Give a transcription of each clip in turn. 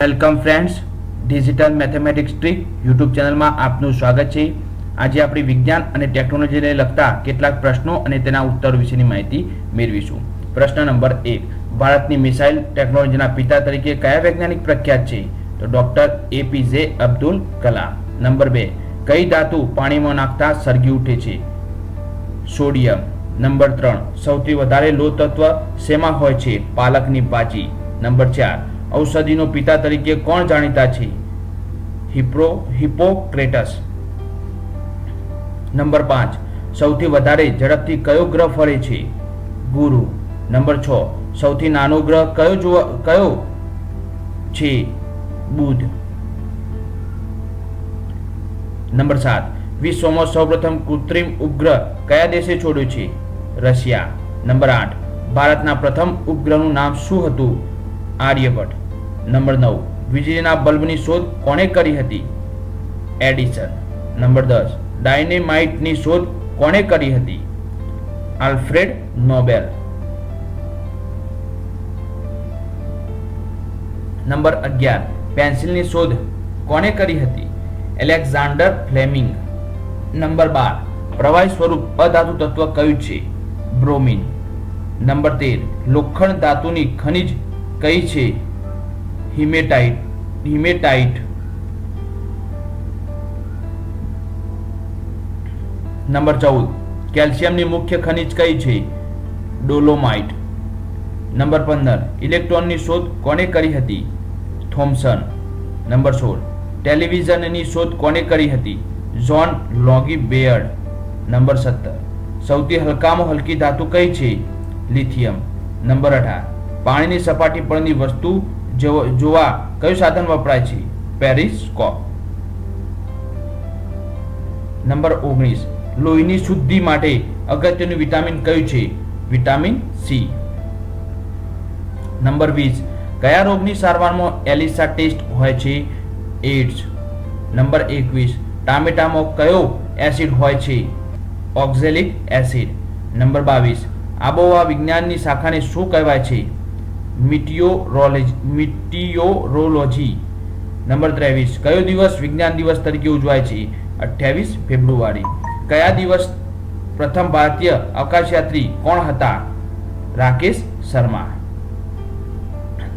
Welcome friends, digital mathematics trick YouTube ચેનલમાં આપનું સ્વાગત છે. આજે આપણે વિજ્ઞાન અને ટેકનોલોજીને લગતા કેટલાક પ્રશ્નો અને તેના ઉત્તર વિશેની માહિતી મેળવીશું. પ્રશ્ન નંબર એક, ભારતની મિસાઇલ ટેકનોલોજીના પિતા તરીકે કયા વૈજ્ઞાનિક પ્રખ્યાત છે? તો doctor APJ Abdul Kalam. Number બે, કઈ ધાતુ પાણીમાં નાખતા સળગી ઉઠે છે? સોડિયમ. નંબર ત્રણ, સૌથી વધારે લો તત્વ શેમાં હોય છે? પાલકની ભાજી નંબર ચાર ઔષધિનો પિતા તરીકે કોણ જાણીતા છે? હિપ્રો, હિપોક્રેટસ. નંબર પાંચ. સૌથી વધારે ઝડપથી કયો ગ્રહ ફરે છે? ગુરુ. નંબર છ. સૌથી નાનો ગ્રહ કયો જોવા કયો છે? બુધ. નંબર સાત. વિશ્વમાં સૌપ્રથમ કૃત્રિમ ઉપગ્રહ કયા દેશે છોડ્યો છે? રશિયા. નંબર આઠ. ભારતના પ્રથમ ઉપગ્રહનું નામ શું હતું? આર્યભટ્ટ. નંબર નવ. વીજળીના બલ્બની શોધ કોણે કરી હતી? એડિસન. નંબર દસ. ડાયનેમાઇટની શોધ કોણે કરી હતી? Alfred Nobel. નંબર અગિયાર. પેન્સિલની શોધ કોણે કરી હતી? Alexander Fleming. નંબર બાર. પ્રવાહી સ્વરૂપ અધાતુ તત્વ કયું છે? બ્રોમિન. નંબર તેર. લોખંડ ધાતુની ખનિજ કઈ છે? હિમેટાઇટ હિમેટાઇટ નંબર ચૌદ. કેલ્શિયમની મુખ્ય ખનિજ કઈ છે? ડોલોમાઇટ નંબર પંદર. ઇલેક્ટ્રોનની શોધ કોણે કરી હતી? થોમ્સન નંબર સોળ. ટેલિવિઝનની શોધ કોણે કરી હતી? ઝોન લોગી બેયર્ડ નંબર સત્તર. સૌથી હલકામાં હલકી ધાતુ કઈ છે? લિથિયમ નંબર અઢાર. પાણીની સપાટી પરની વસ્તુ જોવા કયું સાધન વપરાય છે? પેરિસ્કોપ. નંબર ઓગણીસ. લોહીની શુદ્ધિ માટે અગત્યનું વિટામિન કયું છે? Vitamin C. નંબર વીસ. કયા રોગની સારવારમાં એલિસા ટેસ્ટ હોય છે? એડ્સ નંબર એકવીસ. ટામેટામાં કયો એસિડ હોય છે? Oxalic acid. નંબર બાવીસ. આબોહવા વિજ્ઞાનની શાખાને શું કહેવાય છે? મિટિયોરોલોજી મિટિયોરોલોજી નંબર ત્રેવીસ. કયો દિવસ વિજ્ઞાન દિવસ તરીકે ઉજવાય છે? અઠ્યાવીસ ફેબ્રુઆરી. કયા દિવસ પ્રથમ ભારતીય અવકાશયાત્રી કોણ હતા? રાકેશ શર્મા.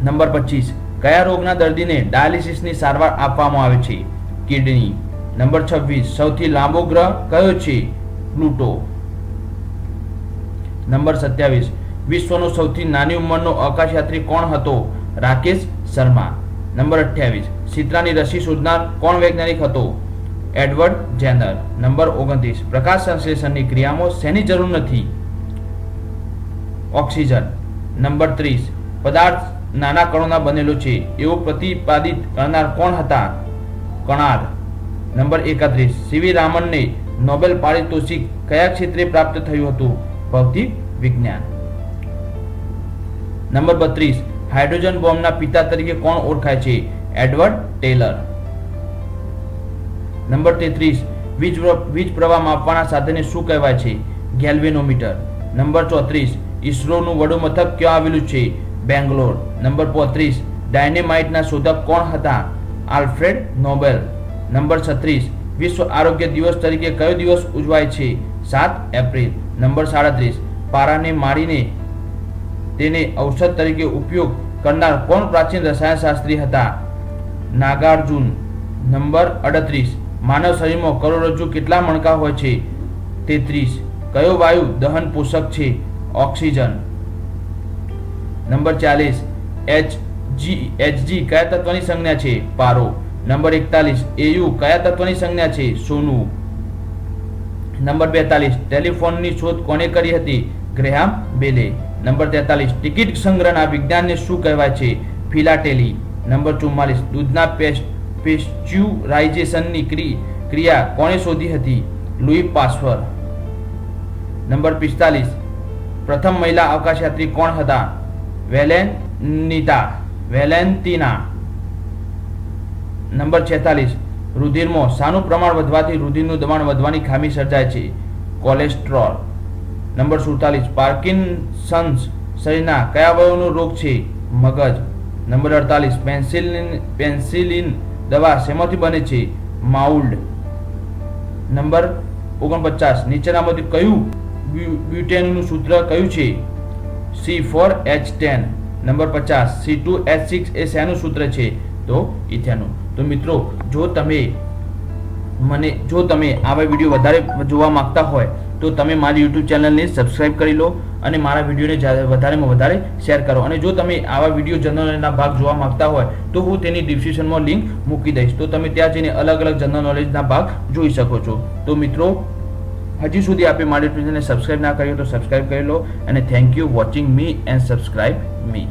નંબર પચીસ. કયા રોગના દર્દીને ડાયાલિસિસની સારવાર આપવામાં આવે છે? કિડની. નંબર છવ્વીસ. સૌથી લાંબો ગ્રહ કયો છે? પ્લુટો. નંબર સત્યાવીસ. વિશ્વનો સૌથી નાની ઉંમરનો અવકાશયાત્રી કોણ હતો? રાકેશ શર્મા. નંબર અઠ્યાવીસ. શીતળાની રસી શોધનાર કોણ વૈજ્ઞાનિક હતો? Edward Zener. નંબર ઓગણત્રીસ. પ્રકાશ સંશ્લેષણની ક્રિયામાં શેની જરૂર નથી? ઓક્સિજન. નંબર ત્રીસ. પદાર્થ નાના કણોના બનેલો છે. એવો પ્રતિપાદિત કરનાર કોણ હતા? કણાર. નંબર એકત્રીસ. સીવી રામનને નોબેલ પારિતોષિક કયા ક્ષેત્રે પ્રાપ્ત થયું હતું? ભૌતિક વિજ્ઞાન. નંબર બત્રીસ, હાઇડ્રોજન બોમ્બના પિતા તરીકે કોણ ઓળખાય છે? Edward Taylor. નંબર તેત્રીસ, વીજ વીજ પ્રવાહ માપવાના સાધનને શું કહેવાય છે? ગેલ્વેનોમીટર. નંબર ચોત્રીસ, ઇસરોનું વડું મથક ક્યાં આવેલું છે? બેંગ્લોર. નંબર પોત્રીસ, ડાયનેમાઇટના શોધક કોણ હતા? Alfred Nobel. નંબર છત્રીસ, વિશ્વ આરોગ્ય દિવસ તરીકે કયો દિવસ ઉજવાય છે? સાત એપ્રિલ. નંબર સાડત્રીસ, પારાને મારીને તેને ઔષધ તરીકે ઉપયોગ કરનાર કોણ પ્રાચીન રસાયણશાસ્ત્રી હતા? નાગાર્જુન. નંબર અડત્રીસ. માનવ શરીરમાં કરોડરજ્જુ કેટલા મણકા હોય છે? તેત્રીસ. કયો વાયુ દહન પોષક છે? ઓક્સિજન. નંબર ચાલીસ. એચ જી એચજી કયા તત્વની સંજ્ઞા છે? પારો. નંબર એકતાલીસ. એયુ કયા તત્વની સંજ્ઞા છે? સોનું. નંબર બેતાલીસ. ટેલિફોનની શોધ કોણે કરી હતી? ગ્રેહામ બેલે. નંબર તેતાલીસ, ટિકિટ સંગ્રહના વિજ્ઞાનને શું કહેવાય છે? ફિલાટેલી. નંબર ચુમ્માલીસ, દૂધના પેસ્ચ્યુરાઇઝેશનની ક્રિયા કોણે શોધી હતી? લુઈ પાસ્વર. નંબર પિસ્તાલીસ, પ્રથમ મહિલા અવકાશયાત્રી કોણ હતા? વેલેનિતા વેલેન્ટિના નંબર છેતાલીસ, રુધિરમાં, શાનું પ્રમાણ વધવાથી રુધિરનું દબાણ વધવાની ખામી સર્જાય છે. કોલેસ્ટ્રોલ. નંબર સુડતાલીસ, પાર્કિન્સન્સ શરીરના કયા વયોનો રોગ છે? મગજ. નંબર અડતાલીસ, પેન્સિલિન પેન્સિલિન દવા શેમાંથી બને છે? માઉલ્ડ. નંબર ઓગણપચાસ નીચેનામાંથી કયું બ્યુટેનનું સૂત્ર કયું છે? C four H ten. Number પચાસ, સી ટુ એચ સિક્સ એ શેનું સૂત્ર છે? તો ઇથેનું તો મિત્રો, જો તમે મને, જો તમે આવા વીડિયો વધારે જોવા માંગતા હોય તો તમે મારી યુટ્યુબ ચેનલને સબસ્ક્રાઇબ કરી લો અને મારા વિડીયોને વધારેમાં વધારે શેર કરો. અને જો તમે આવા વીડિયો જનરલના ભાગ જોવા માંગતા હોય, તો હું તેની ડિસ્ક્રિપ્શનમાં લિંક મૂકી દઈશ. તો તમે ત્યાં જઈને અલગ અલગ જનરલ નોલેજના ભાગ જોઈ શકો છો. તો મિત્રો, હજી સુધી આપે મારી ચેનલને સબસ્ક્રાઇબ ના કર્યો તો સબસ્ક્રાઇબ કરી લો. અને thank you watching me and subscribe me